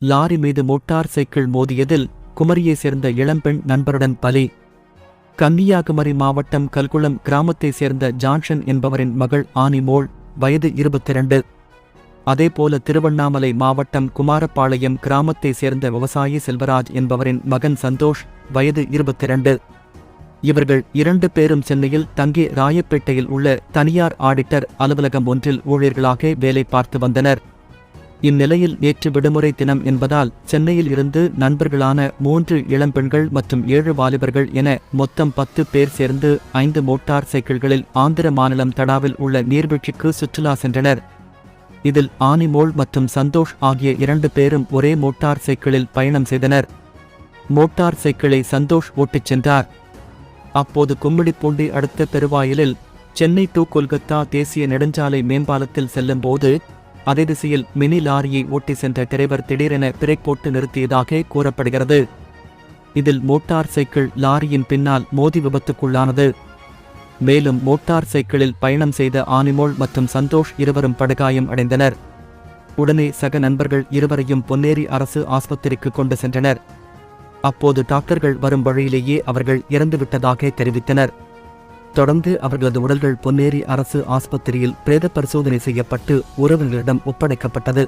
Lorry மீது motor cycle மோதியதில் குமரியை சேர்ந்த இளம்பெண் நண்பருடன் பலி. கன்னியாகுமரி மாவட்டம் கல்குளம் கிராமத்தைச் சேர்ந்த ஜான்சன் என்பவரின் மகள் ஆனிமோள் வயது இருபத்திரண்டு. அதேபோல திருவண்ணாமலை மாவட்டம் குமாரபாளையம் கிராமத்தைச் சேர்ந்த விவசாயி செல்வராஜ் என்பவரின் மகன் சந்தோஷ் வயது இருபத்திரண்டு. இவர்கள் இரண்டு பேரும் சென்னையில் தங்கி ராயப்பேட்டையில் உள்ள தனியார் ஆடிட்டர் அலுவலகம் ஒன்றில் ஊழியர்களாக வேலை பார்த்து வந்தனர். இந்நிலையில் நேற்று விடுமுறை தினம் என்பதால் சென்னையில் இருந்து நண்பர்களான மூன்று இளம்பெண்கள் மற்றும் ஏழு வாலிபர்கள் என மொத்தம் பத்து பேர் சேர்ந்து ஐந்து மோட்டார் சைக்கிள்களில் ஆந்திர மாநிலம் தடாவில் உள்ள நீர்வீழ்ச்சிக்கு சுற்றுலா சென்றனர். இதில் ஆனிமோள் மற்றும் சந்தோஷ் ஆகிய இரண்டு பேரும் ஒரே மோட்டார் சைக்கிளில் பயணம் செய்தனர். மோட்டார் சைக்கிளை சந்தோஷ் ஓட்டிச் சென்றார். அப்போது கும்மிடிப்பூண்டி அடுத்த பெருவாயிலில் சென்னை டு கொல்கத்தா தேசிய நெடுஞ்சாலை மேம்பாலத்தில் செல்லும்போது அதே திசையில் மினி லாரியை ஓட்டி சென்ற டிரைவர் திடீரென பிரேக் போட்டு நிறுத்தியதாக கூறப்படுகிறது. இதில் மோட்டார் சைக்கிள் லாரியின் பின்னால் மோதி விபத்துக்குள்ளானது. மேலும் மோட்டார் சைக்கிளில் பயணம் செய்த ஆனிமோள் மற்றும் சந்தோஷ் இருவரும் படுகாயம் அடைந்தனர். உடனே சக நண்பர்கள் இருவரையும் பொன்னேரி அரசு ஆஸ்பத்திரிக்கு கொண்டு சென்றனர். அப்போது டாக்டர்கள் வரும் வழியிலேயே அவர்கள் இறந்துவிட்டதாக தெரிவித்தனர். தொடர்ந்து அவர்களது உடல்கள் பொன்னேரி அரசு ஆஸ்பத்திரியில் பிரேத பரிசோதனை செய்யப்பட்டு உறவினர்களிடம் ஒப்படைக்கப்பட்டது.